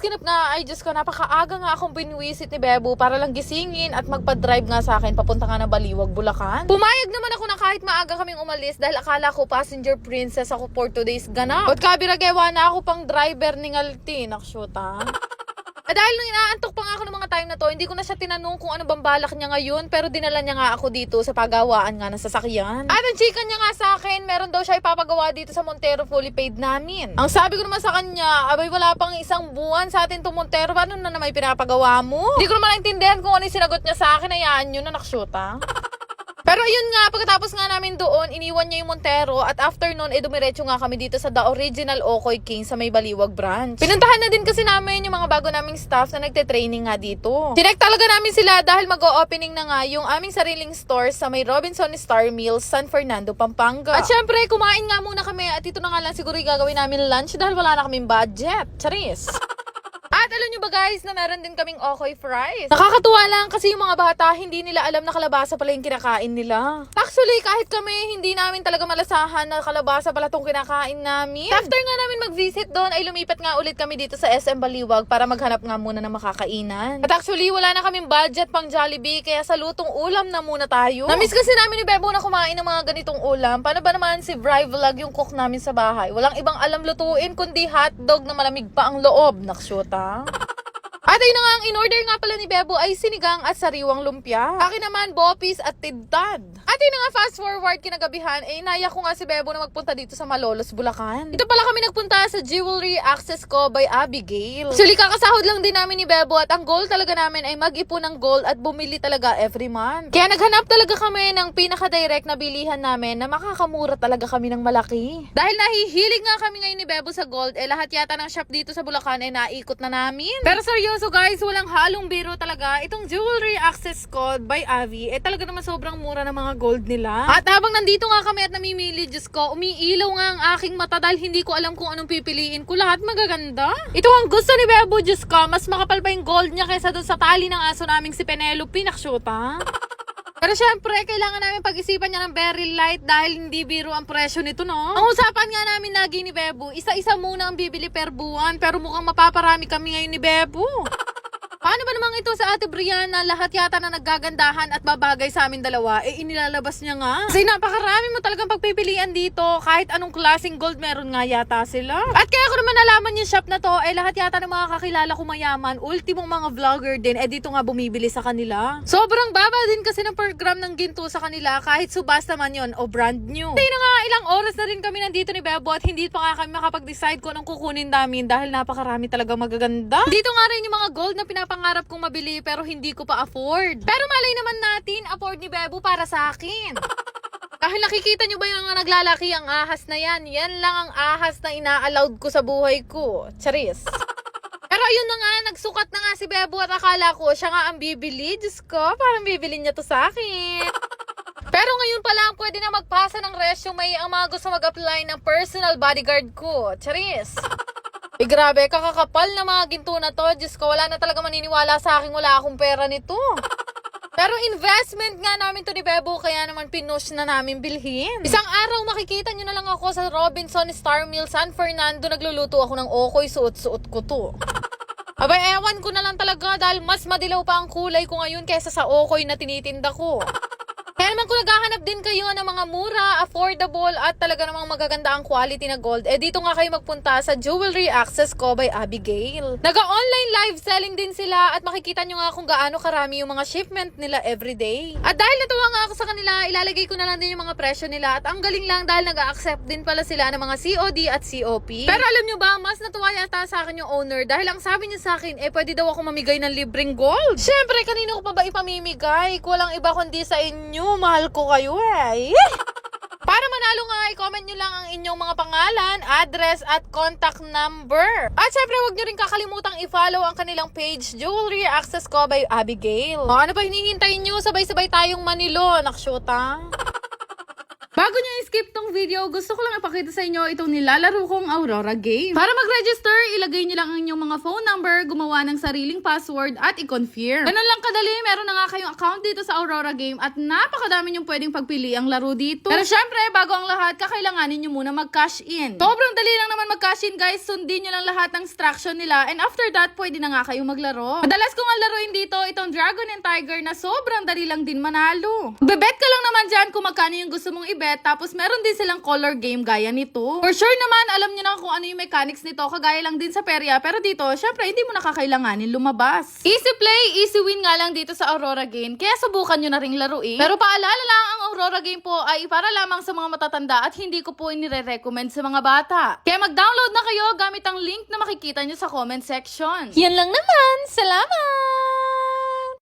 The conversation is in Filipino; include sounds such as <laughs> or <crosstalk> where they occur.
ganap nga, ay Diyos ko, napakaaga nga akong binwisit ni Bebo para lang gisingin at magpa-drive nga sa akin papunta nga na Baliwag, Bulacan. Pumayag naman ako na kahit maaga kaming umalis dahil akala ko passenger princess ako for today's ganap. At kabiragewa na ako pang driver ni Ngalti, nakshuta. Eh, dahil nung inaantok pa nga ako ng mga time na to, hindi ko na siya tinanong kung ano bang balak niya ngayon, pero dinala niya nga ako dito sa pagawaan nga ng sasakyan. At ang chika niya nga sa akin, meron daw siya ipapagawa dito sa Montero fully paid namin. Ang sabi ko naman sa kanya, abay wala pang isang buwan sa atin to Montero, paano na naman pinapagawa mo? Hindi ko naman naintindihan kung ano yung sinagot niya sa akin, hayaan yun na nakshuta. <laughs> Pero ayun nga, pagkatapos nga namin doon, iniwan niya yung Montero at after nun, eh dumiretso nga kami dito sa The Original Okoy King sa may Baliwag branch. Pinuntahan na din kasi namin yung mga bago naming staff na nagte-training nga dito. Sinek talaga namin sila dahil mag-o-opening na nga yung aming sariling store sa may Robinson Star Mills, San Fernando, Pampanga. At syempre, kumain nga muna kami at ito na nga lang siguro yung gagawin namin lunch dahil wala na kaming budget. Charis! <laughs> Alam nyo ba guys na meron din kaming okoy fries? Nakakatuwa lang kasi yung mga bata hindi nila alam na kalabasa pala yung kinakain nila. Actually kahit kami hindi namin talaga malasahan na kalabasa pala tong kinakain namin. After nga namin mag-visit doon ay lumipat nga ulit kami dito sa SM Baliwag para maghanap nga muna ng makakainan. At actually wala na kaming budget pang Jollibee kaya sa lutong ulam na muna tayo. Namiss kasi namin ni Bebo na kumain ng mga ganitong ulam. Paano ba naman si Bri Vlog yung cook namin sa bahay? Walang ibang alam lutuin kundi hotdog na malamig pa ang loob. Naksyuta. <laughs> At ayun na nga, ang in-order nga pala ni Bebo ay sinigang at sariwang lumpia. Akin naman, bopis at tidtad. At yun na nga, fast forward kinagabihan, eh inaya ko nga si Bebo na magpunta dito sa Malolos, Bulacan. Ito pala kami nagpunta sa Jewelry Access ko by Abigail. Actually, kakasahod lang din namin ni Bebo at ang goal talaga namin ay mag-ipon ng gold at bumili talaga every month. Kaya naghanap talaga kami ng pinaka-direct na bilihan namin na makakamura talaga kami ng malaki. Dahil nahihilig nga kami ngayon ni Bebo sa gold, eh lahat yata ng shop dito sa Bulacan ay naikot na namin. Pero seryoso guys, walang halong biro talaga. Itong Jewelry Access Code by Avi, eh talaga naman sobrang mura ng mga gold nila. At habang nandito nga kami at namimili, Diyos ko, umiilaw nga ang aking mata dahil hindi ko alam kung anong pipiliin ko. Lahat magaganda. Ito ang gusto ni Bebo, Diyos ko. Mas makapal pa yung gold niya kaysa doon sa tali ng aso naming si Penelope. Nakshuta. Pero syempre, kailangan namin pag-isipan niya ng very light dahil hindi biro ang presyo nito, no? Ang usapan nga namin lagi ni Bebo, isa-isa muna ang bibili per buwan, pero mukhang mapaparami kami ngayon ni Bebo. Paano ba namang ito sa ate Brianna, lahat yata na naggagandahan at babagay sa amin dalawa, eh inilalabas niya nga. Kasi napakarami mo talagang pagpipilian dito, kahit anong klaseng gold meron nga yata sila. At kaya ko naman nalaman yung shop na to, eh lahat yata ng mga kakilala ko mayaman, ultimong mga vlogger din, eh dito nga bumibili sa kanila. Sobrang baba din kasi ng per gram ng ginto sa kanila, kahit subasta man yon o brand new. Hindi na nga, ilang oras na rin kami nandito ni Bebo at hindi pa nga kami makapag-decide kung anong kukunin namin dahil napakarami talaga magaganda. Dito nga rin yung mga gold na pinapangarap kong mabili pero hindi ko pa afford. Pero malay naman natin, afford ni Bebo para sa akin. <laughs> Dahil nakikita nyo ba yung naglalaki ang ahas na yan? Yan lang ang ahas na ina-allowed ko sa buhay ko. Charis. <laughs> Pero ayun na nga, nagsukat na nga si Bebo at akala ko siya nga ang bibili. Diyos ko, parang bibili niya to sa akin. <laughs> Pero ngayon pa lang, pwede na magpasa ng resume ang mga gusto mag-apply ng personal bodyguard ko. Charis. Eh grabe, kakakapal na mga ginto na to. Diyos ko, wala na talaga maniniwala sa akin. Wala akong pera nito. <laughs> Pero investment nga namin to ni Bebo, kaya naman pinush na namin bilhin. Isang araw makikita nyo na lang ako sa Robinson Star Mill, San Fernando. Nagluluto ako ng okoy, suot-suot ko to. <laughs> Abay, ewan ko na lang talaga dahil mas madilaw pa ang kulay ko ngayon kaysa sa okoy na tinitinda ko. Kaya naman kung naghahanap din kayo ng mga mura, affordable at talaga namang magaganda ang quality na gold, eh dito nga kayo magpunta sa Jewelry Access ko by Abigail. Naga-online live selling din sila at makikita nyo nga kung gaano karami yung mga shipment nila everyday. At dahil natuwa nga ako sa kanila, ilalagay ko na lang din yung mga presyo nila at ang galing lang dahil nag-accept din pala sila ng mga COD at COP. Pero alam nyo ba, mas natuwa yata sa akin yung owner dahil ang sabi niya sa akin, eh pwede daw ako mamigay ng libreng gold. Syempre, kanino ko pa ba ipamimigay? Kulang iba kundi sa inyo. Mahal ko kayo eh. <laughs> Para manalo nga, i-comment nyo lang ang inyong mga pangalan, address, at contact number. At syempre, huwag nyo rin kakalimutang i-follow ang kanilang page, Jewelry Access ko by Abigail. O, ano pa hinihintay nyo? Sabay-sabay tayong manilo, naksyuta. Nyo skip tong video, gusto ko lang ipakita sa inyo itong nilalaro kong Aurora game. Para mag-register, ilagay niyo lang ang inyong mga phone number, gumawa ng sariling password at i-confirm. Ganun lang kadali, meron na nga kayong account dito sa Aurora game at napakadami niyong pwedeng pagpili ang laro dito. Pero syempre, bago ang lahat, kakailanganin niyo muna mag-cash in. Sobrang dali lang naman mag-cash in guys, sundin niyo lang lahat ng instruction nila and after that, pwede na nga kayong maglaro. Madalas kong ang laruin dito, itong Dragon and Tiger na sobrang dali lang din manalo. Bebet ka lang naman dyan kung magkano yung gusto mong ibet, tapos meron din silang color game gaya nito. For sure naman, alam niyo na kung ano yung mechanics nito, kagaya lang din sa perya, pero dito, syempre, hindi mo nakakailanganin lumabas. Easy play, easy win nga lang dito sa Aurora game, kaya subukan nyo na ring laruin. Pero paalala lang, ang Aurora game po ay para lamang sa mga matatanda at hindi ko po inire-recommend sa mga bata. Kaya mag-download na kayo gamit ang link na makikita nyo sa comment section. Yan lang naman, salamat!